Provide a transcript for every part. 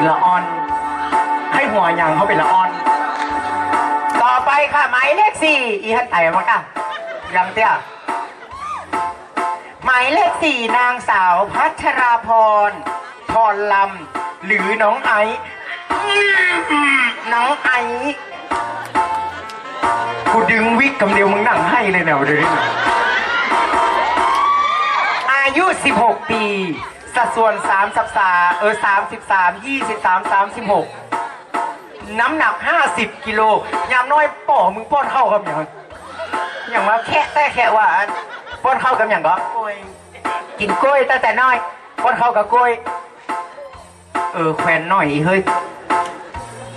เป็นละอ่อน ให้หัวยังเขาเป็นละอ่อน ต่อไปค่ะหมายเลขสี่อีฮันไต่มาค่ะยังเตี้ยหมายเลขสี่นางสาวพัชราพรพรลำหรือน้องไอซ์อืมน้องไอซ์กูดึงวิกกำเดียวมึงนั่งให้เลยเนี่ยเดี๋ยวนี้อายุ 16 ปี สัดส่วน3สัปดาเออ33 23 36 น้ำหนัก 50 กิโลยามน้อยป่อมึงป้อนเข้าครับอย่างอย่างมาแค่แต่แค่ว่าป้อนเข้ากับอย่างก็กินกล้วยตั้งแต่น้อยป้อนเข้ากับกล้วย เออแควนหน่อยเฮ้ย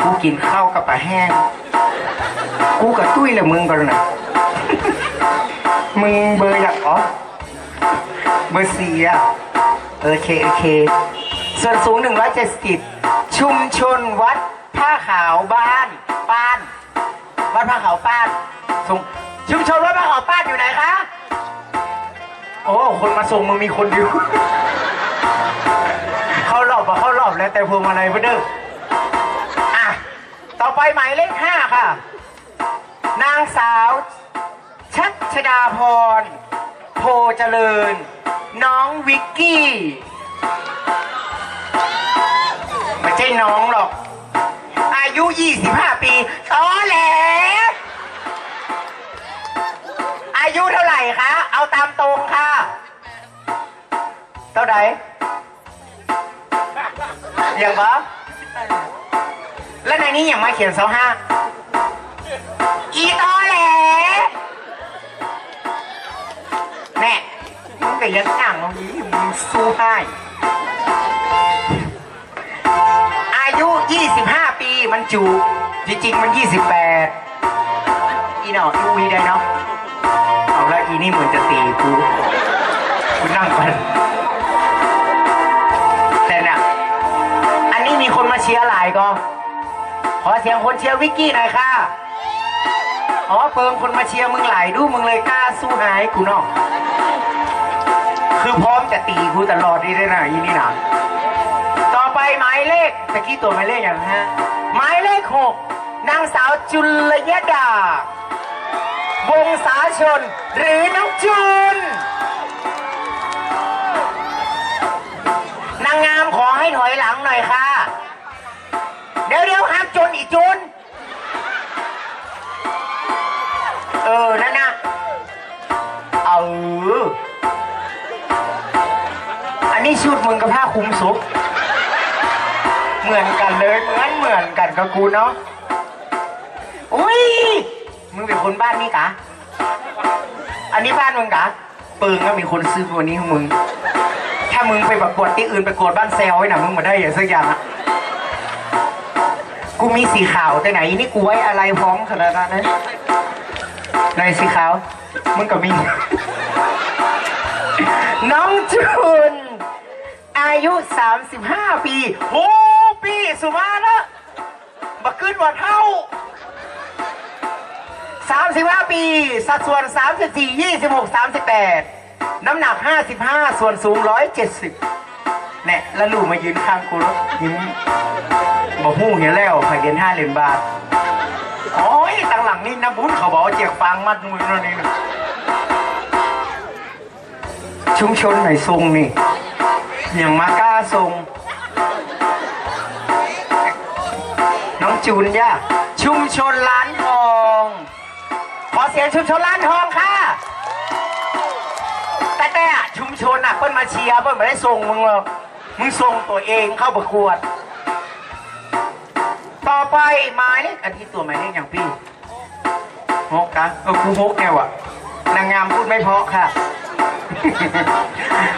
กูกินข้าวกับปลาแห้ง กูกับตุ้ยแหละมึงกันนะมึงเบอร์อยากอ๋อเบอร์สี่อะ โอเคโอเค ส่วนสูง 170 ชุมชนวัดผ้าขาวบ้านป้าน วัดผ้าขาวป้านส่งชุมชนวัดผ้าขาวป้านอยู่ไหนคะ โอ้คนมาส่งมึงมีคนเดียวเข้ารอบมาเข้ารอบแล้วแต่พวงมาลัยเพื่อนเด้ออะต่อไปหมายเลขห้าค่ะ นางสาว ชัชดาพร โพเจริญ น้องวิกกี้ ไม่ใช่น้องหรอก อายุ 25 ปีตอแหลอายุเท่าไหร่คะ เอาตามตรงค่ะ เท่าไหร่อย่างปะแล้วในนี้อย่างมาเขียนเสาห้า ก็ยังอ่างมึงนี้มึงสู้ให้อายุ 25 ปีมันจู จริง ๆ มัน 28 อีหนออีวีได้เนาะเอาละอีนี่เหมือนจะตีกูกูนั่งก่อนแต่น่ะ อันนี้มีคนมาเชียร์หลายก็ ขอเสียงคนเชียร์วิกกี้หน่อยค่ะอ๋อเพิงคนมาเชียร์มึงหลายดูมึงเลยกล้าสู้หายกูเนาะ คือพร้อมจะตีกูตลอดนี่ได้นะอีนี่นะต่อไปหมายเลขตะกี้ตัวหมายเลขอย่างฮะหมายเลขหกนางสาวจุลยดา วงศาชน หรือน้องจุนนางงามขอให้ถอยหลังหน่อยค่ะ เดี๋ยวเดี๋ยวห้ามจนอีกจุนเออนั่นนะเออ ชุดมึงกับผ้าคลุมซุปเหมือนกันเลยเหมือนเหมือนกันกับกูเนาะอุ้ยมึงเป็นคนบ้านนี่กะอันนี้บ้านมึงกะปืนก็มีคนซื้อตัวนี้ของมึง ถ้ามึงไปประกวดที่อื่นไปประกวดบ้านแซวไว้หนะมึงมาได้อย่างสักอย่างอะกูมีสีขาวแต่ไหนนี่กูไว้อะไรพร้อมขนาดนั้นนะในสีขาวมึงก็มี น้องจุน อายุ 35 ปีโอ้ปีสุมาละบักขึ้นว่าเท่า 35 ปี สัดส่วน 34 26 38 น้ำหนัก 55 ส่วนสูง 170เนี่ยแล้วลูกมายืนข้างกูแล้วยิ้มบอกหู้เห็นแล้วไข่เรียนห้าเหรียญบาทโอ้ยตังหลังนี่นะบุญเขาบอกเจียกฟางมัดมือนั่นเองนะชุมชนไหนทรงนี่ ย่างมากล้าทรงน้องจูนย่าชุมชนร้านทอง ขอเสียงชุมชนร้านทองค่ะ แต่แต่อะชุมชนอะเปิ้นมาเชียร์เปิ้นไม่ได้ส่งมึงหรอกมึงส่งตัวเองเข้าประกวด ต่อไปหมายเลขอันที่ตัวหมายเลขอย่างพี่ฮกนะเออกูฮกแกว่ะนางงามพูดไม่เพราะค่ะ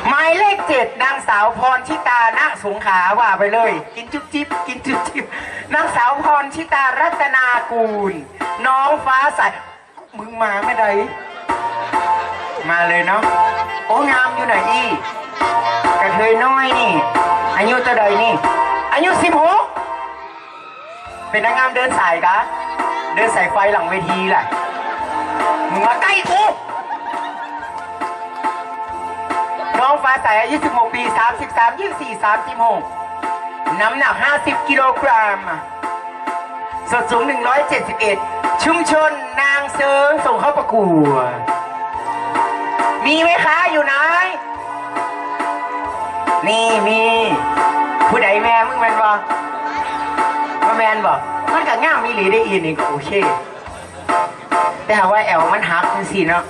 หมายเลขเจ็ดนางสาวพรชิตาณสงขาว่าไปเลย กินจุ๊บจิ๊บกินจุ๊บจิ๊บนางสาวพรชิตารัตนากูล น้องฟ้าใสมึงมาไม่ได้มาเลยเนาะโอ้งามอยู่ไหนอีกระเทยน้อยนี่ อายุเท่าใดนี่ อายุสิบหกเป็นนางงามเดินสายกะเดินสายไฟหลังเวทีแหละมึงมาใกล้กู ฟ้าใสอายุ16 ปี 33 24 36 น้ำหนัก 50 กิโลกรัมสดสูง 171 ชุมชนนางเซิงส่งเข้าประกวดมีไหมคะ อยู่ไหน นี่มี ผู้ใดแม่มึงแมนบ่มาแมนบ่มันก็ง่ามมีหลีได้อีนี่ก็โอเค แต่ว่าแอลมันหักนี่สิเนาะ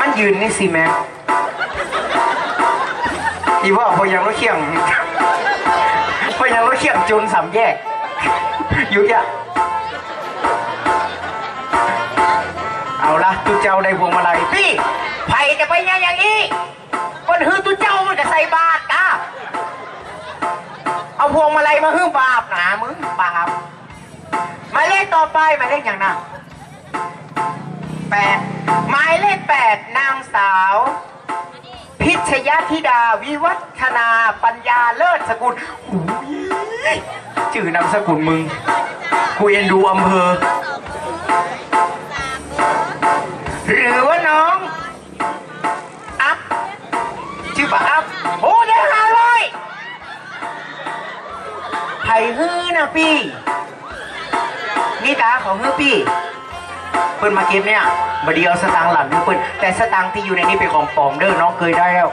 มันยืนนี่สิแม่ อีว่าพอยังรถเคียงพอยังรถเคียงจนสามแยกอยู่อะเอาละตุเจ้าได้พวงมาลัยพี่ไผ่จะไปยังอย่างนี้คนฮือตุเจ้ามันก็ใส่บาตรกะเอาพวงมาลัยมาฮือบาปหนามึงบาปหมายเลขต่อไปหมายเลขอย่างน่ะแปดหมายเลขแปดนางสาว พิชยธิดาวิวัฒนาปัญญาเลิศสกุลหูยชื่อนามสกุลมึง กูเอ็นดูอำเภอ หรือว่าน้อง อัพ ชื่อปะอัพโอ้ได้หาร้อยไผ่ฮื้อนะพี่นี่ตาของฮื้อพี่ เปิ้นมาเก็บเนี่ยบดีเดียวสตางค์หลังฮื้อเปิ้นแต่สตางค์ที่อยู่ในนี้เป็นของปลอมเด้อน้องเคยได้แล้ว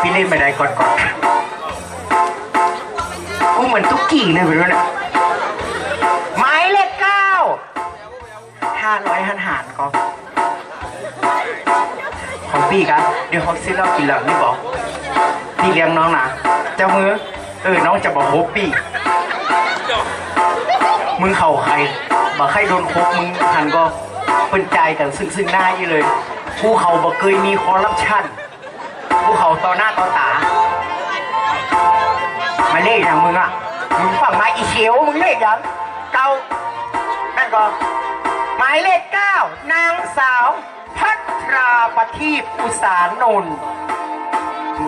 พี่เล่นไปได้ก่อนก่อนกูเหมือนตุ๊กกี้เลยไปด้วยนะหมายเลขเก้าห้าร้อยหันหารก็ ของพี่ครับเดี๋ยวเขาซื้อเหล้ากินเหล้านี่บอกพี่เลี้ยงน้องนะเจ้ามือเออน้องจะบอกโฮปปี้มึงเข่าใครบอกใครโดนโคบมึงหันก็เป็นใจกันซึ่งซึ่งหน้าอยู่เลยผู้เขาบอกเคยมีคอร์รัปชันภูเขาต่อหน้าต่อตามาเลขอย่างมึงอะมึงฝั่งมาอีเขียวมึงเลขอย่างเก้าแม่นก็หมายเลขเก้านางสาว ราปทีปอุสานนท์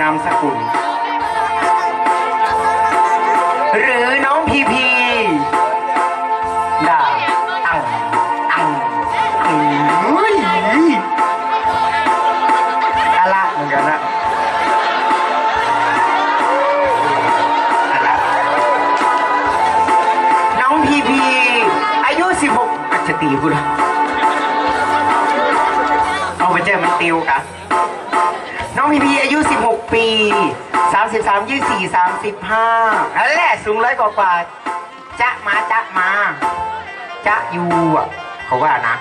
นามสกุล หรือน้องพีพีด่าตังตังตังเฮ้ยอะไรเหมือนกันนะน้องพีพีอายุ 16อาจจะตีกูละ อมันติวกะน้องพีพีอายุ 16 ปี 33 24 35นั่นแหละสูงร้อยกว่ากว่าจะมาจะมาจะอยู่อะเขาว่านะ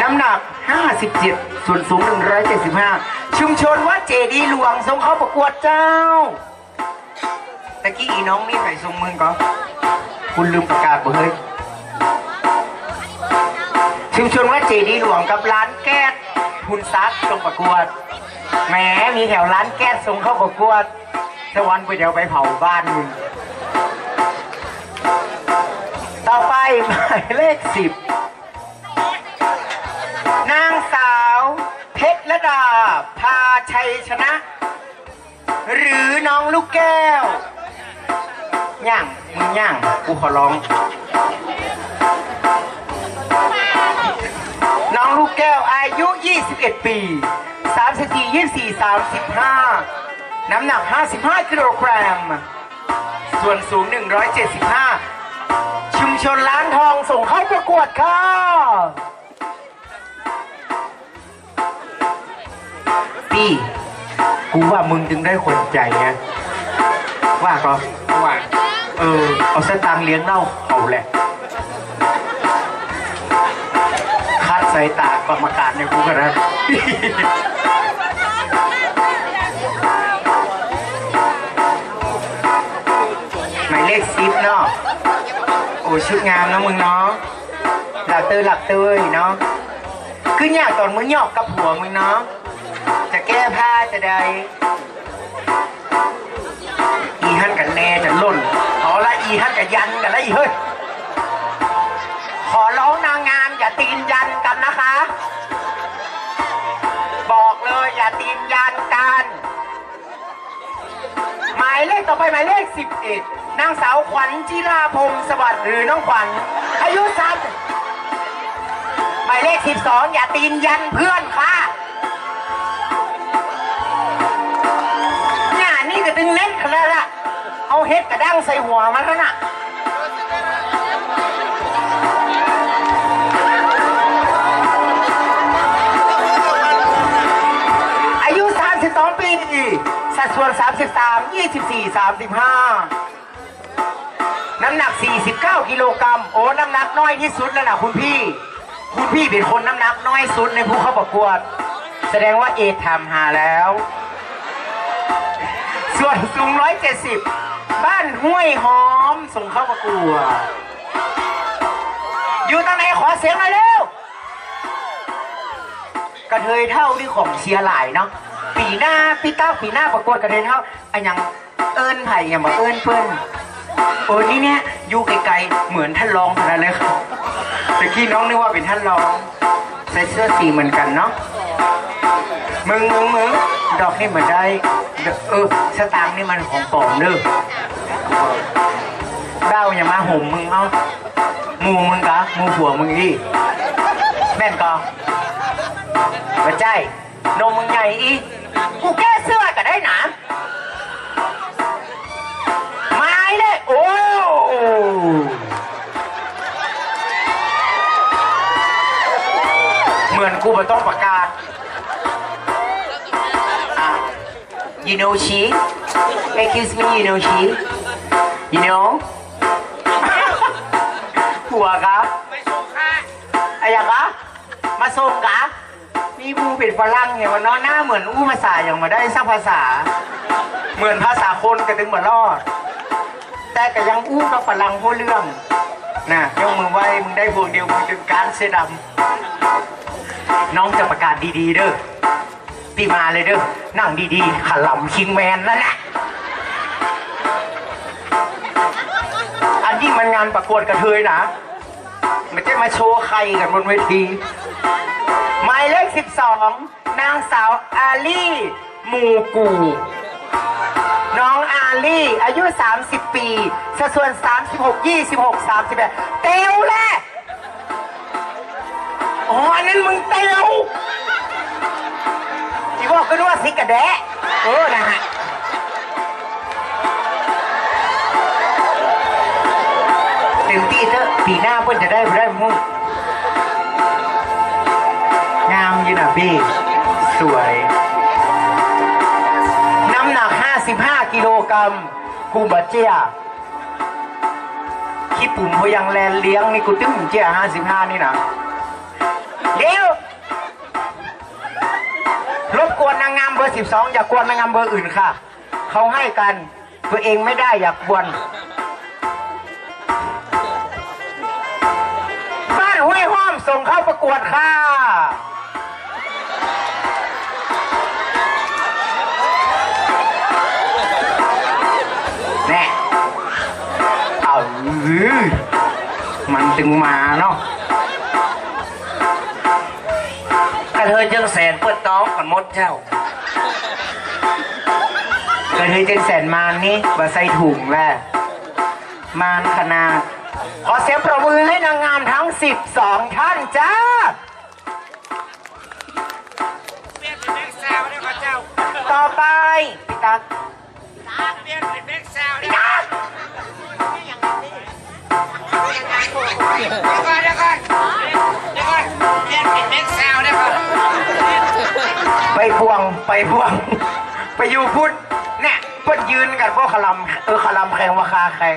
น้ำหนัก 57 ส่วนสูง 175 ชุมชนวัดเจดีหลวงส่งเข้าประกวดเจ้าตะกี้อีน้องนี่ใส่ทรงมึงก็ คุณลืมประกาศบ่เฮ้ย ชุมชนวัดเจดีหลวงกับร้านแก๊สคุณซักส่งประกวดแหมมีแถวร้านแก๊สส่งเข้าประกวดสวรรค์ไปเดี๋ยวไปเผาบ้านมึงต่อไปหมายเลขสิบนางสาว เพชรละดา พาชัยชนะ หรือน้องลูกแก้ว ย่างมึงย่าง กูขอร้อง น้องลูกแก้วอายุ 21 ปี 34 24 35 น้ำหนัก 55 กิโลกรัม ส่วนสูง 175 ชุมชนร้านทองส่งเข้าประกวดค่ะพี่กูว่ามึงจึงได้คนใจไงว่าก็ว่า เออ เอาเสตางเลี้ยงเหล้าเขาแหละ สายตากรรมการในกูกันนะหมายเลขสิบเนาะโอ้ชุดงามนะมึงเนาะหลักเตยหลักเตยเนาะคืออยากตอนมึงหยอกกับผัวมึงเนาะจะแก้ผ้าจะได้อีฮันกันแน่จะล่นเอละอีฮันกับยันกันล้วอีเฮ้ยขอร้องนางงามอย่าตีนยันกัน อย่าตีนยันกันหมายเลขต่อไปหมายเลขสิบเอ็ดนางสาวขวัญจิราพงศ์สวัสดิ์หรือน้องขวัญอายุสามหมายเลขสิบสองอย่าตีนยันเพื่อนค่ะเนี่ยนี่ก็ตึงเล่นขนาดละเอาเฮ็ดกระด้างใส่หัวมันแล้วน่ะ สัดส่วน 33 24 35 น้ำหนัก 49 กิโลกรัม โอ้ น้ำหนักน้อยที่สุดแล้วนะคุณพี่ คุณพี่เป็นคนน้ำหนักน้อยสุดในผู้เข้าประกวด แสดงว่าเอทำหาแล้ว ส่วนสูง 170 บ้านห้วยหอมส่งเข้าประกวด อยู่ตรงไหนขอเสียงหน่อยเร็ว กระเทยเท่าที่ของเชียร์หลายเนาะ ปีหน้าปีเก้าปีหน้าประกวดกระเทยเท่าอันยังเอิญไผ่ยังมาเอิญเปิ้นโอ้นี่เนี่ยอยู่ไกลๆเหมือนท่านรองขนาดเลยครับตะกี้น้องนึกว่าเป็นท่านรองใส่เสื้อสีเหมือนกันเนาะมึงมึงมึงดอกนี่เหมือนได้เออสตางค์นี่มันของปลอมเด้อเด้าอย่ามาห่มมึงเอาหมูมึงกะมูผัวมึงอีแม่นกอมาใจนมมึงใหญ่อี กูแก้เสื้อก็ได้หนาไม้เลยโอ้เหมือนกูมาต้องประกาศอะ you know she excuse me you know she you know หัวครับไม่สู้ค่ะอะไรกะมาส่งกะ นี่บูเป็นฝรั่งไงวันน้อหน้าเหมือนอู้ภาษาอย่างมาได้สร้างภาษา เหมือนภาษาคนกระตึงเหมือนรอด แต่ก็ยังอู้กับฝรั่งหัวเรื่องนะยกมือไหว้มึงได้พวงเดียวมึงจึงการเสดำน้องจะประกาศดีๆเด้อตีมาเลยเด้อนั่งดีๆขลำคิงแมนนั่นแหละอันนี้มันงานประกวดกระเทยนะม่ใช่มาโชว์ใครกันบนเวที หมายเลข 12 นางสาวอาลี่มูกู น้องอาลี่อายุ 30 ปีสัดส่วน 36 26 38 เตีวแหละอ๋ออันนั้นมึงเตีวที่บอกก็รู้ว่าสิกระแดะเออนะฮะเต็มที่เถอะปีหน้าเพิ่นจะได้บ่ได้มุ่งามอยี่นะพี่สวย น้ำหนัก 55 กิโลกรัมกูบาเจียขี้ปุ่มพยังแลนเลี้ยงนี่กูตึ้งเจีย55 นี่นะเร็วรบกวนนางงามเบอร์ 12 อย่ากวนนางงามเบอร์อื่นค่ะ เขาให้กันตัวเองไม่ได้อย่ากวนบ้านห้วยห้อมส่งเข้าประกวดค่ะ อื้อมันตึงมาเนาะกระเทยจังแสนเปิดน้องก่อนมดเจ้ากระเทยเจนแสนมานนี่มาใส่ถุงแหละมานขนาด ขอเสียงประมือให้นางงามทั้ง 12 ท่านจ้าเปลี่ยนเป็นแม็กซาวได้ก่อนเจ้าต่อไปพี่ตักเปลี่ยนเป็นแม็กซาวได้พี่ตัก เดี๋ยวก่อนเดี๋ยวก่อนเดี๋ยวก่อนเปลี่ยนเป็นแม็กซาวได้ก่อนไปพวงไปพวง ไปอยู่พุทธเนี่ยเพิ่นยืนกันพวกขลำเออขลำแข่งว่าคาแข่ง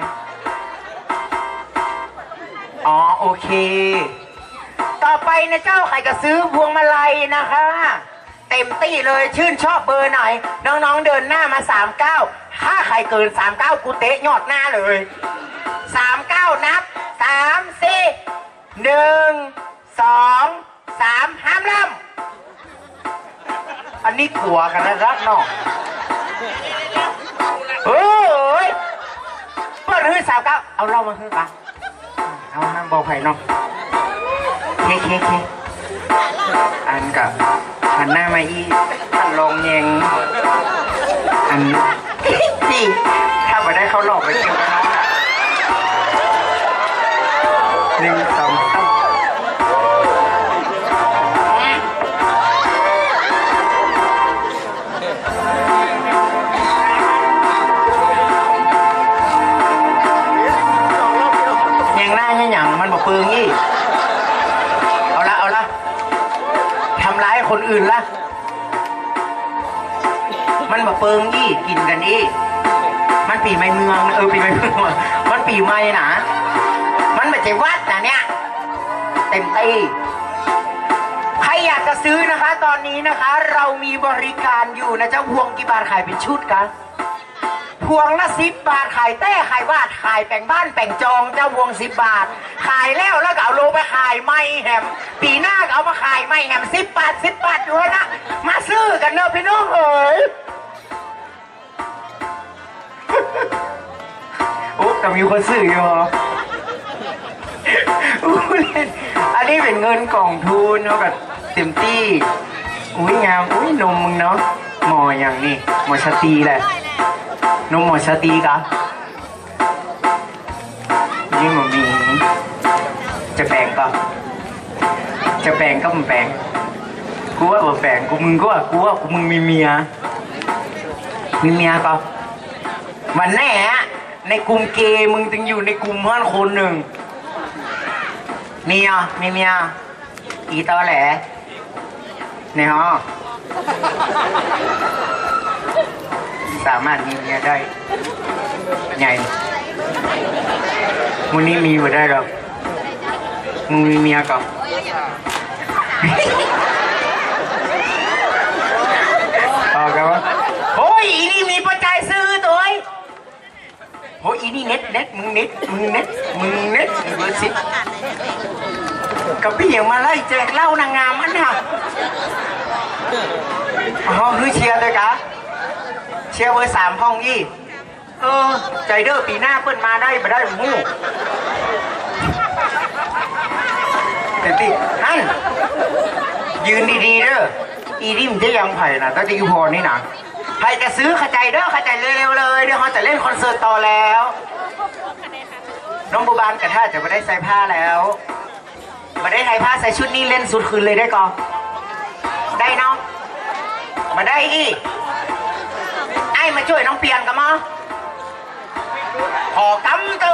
อ๋อโอเค ต่อไปนะเจ้าใครจะซื้อพวงมาลัยนะคะ เต็มตี้เลยชื่นชอบเบอร์ไหน น้องๆเดินหน้ามา39ถ้าใครเกิน39กูเตะยอดหน้าเลย39นับ 3 4 1 2 3ห้ามล่ำอันนี้ขัวกันนะรักเนาะเฮ้ยเปิดฮื้อสาวเก้าเอาเรามาฮื้อปะเอาน้ำเบาไผ่เนาะเคเคเคอันกับหันหน้ามาอีอันลองแยงอันนี่ถ้าไปได้เขาหลอกไปเกี่ยวกับ เปิงยี่กินกันอีมันปีใหม่เมืองเออปีใหม่เมืองมันปีใหม่นะมันไม่ใช่วัดนะเนี่ยเต็มที่ใครอยากจะซื้อนะคะ ตอนนี้นะคะ เรามีบริการอยู่นะเจ้าพวงกี่บาทขายเป็นชุดกันพวงละสิบบาทขายแต้ขายบาทขายแป่งบ้านแป่งจองเจ้าพวงสิบบาท ขายแล้วแล้วก็เอาโลไปขายไม่แฮมปีหน้าก็เอามาขายไม่แฮมสิบบาทสิบบาทอยู่แล้วนะมาซื้อกันเนอะพี่น้องเอ๋ย โอ้แต่มีคนซื้ออยู่เหรออู้เรนอันนี้เป็นเงินกล่องทุนเนาะกับเต็มที่อุ้ยงามอุ้ยนมมึงเนาะหมออย่างนี้หมอชาตีแหละนมหมอชาตีกะยิ่งหมอมีจะแปลงก็จะแปลงก็มันแปลงกูว่าบ่แปลงกูมึงก็ว่ากูว่ากูมึงมีเมียมีเมียก็ วันแน่อะในกลุ่มเกย์มึงจึงอยู่ในกลุ่มเพื่อนคนหนึ่งมีอะมีเมียอีตอแหลเนี่ยฮะสามารถมีเมียได้ไงมึงนี่มีมาได้หรอกมึงมีเมียก่อนเอากันวะโอ้ยอีนี่มีปัจจัยซื้อตัวไอ้ โอ้ยอีนี่เน็ตเน็ตมึงเน็ตมึงเน็ตมึงเน็ตเบอร์สิบกับพี่อย่างมาไล่แจกเหล้านางงามอันน่ะอ๋อคือเชียร์เลยกะเชียร์เบอร์สามห้องยี่เออ ใจเด้อปีหน้าเปิ้นมาได้มาได้หมู่เต็มที่นั่นยืนดีๆเด้ออีริมที่ยังไผ่นะตั้งแต่ยูพอนี่นะ ใครจะซื้อเข้าใจเด้อเข้าใจเร็วๆเลยเดี๋ยวเขาจะเล่นคอนเสิร์ตต่อแล้ว น้องบูบานกับท่าจะไม่ได้ใส่ผ้าแล้วมาได้ใส่ผ้าใส่ชุดนี้เล่นสุดคืนเลยได้ก่อนได้เนาะมาได้อีกไอ้มาช่วยน้องเปียนกันมั้งขอกำเตอ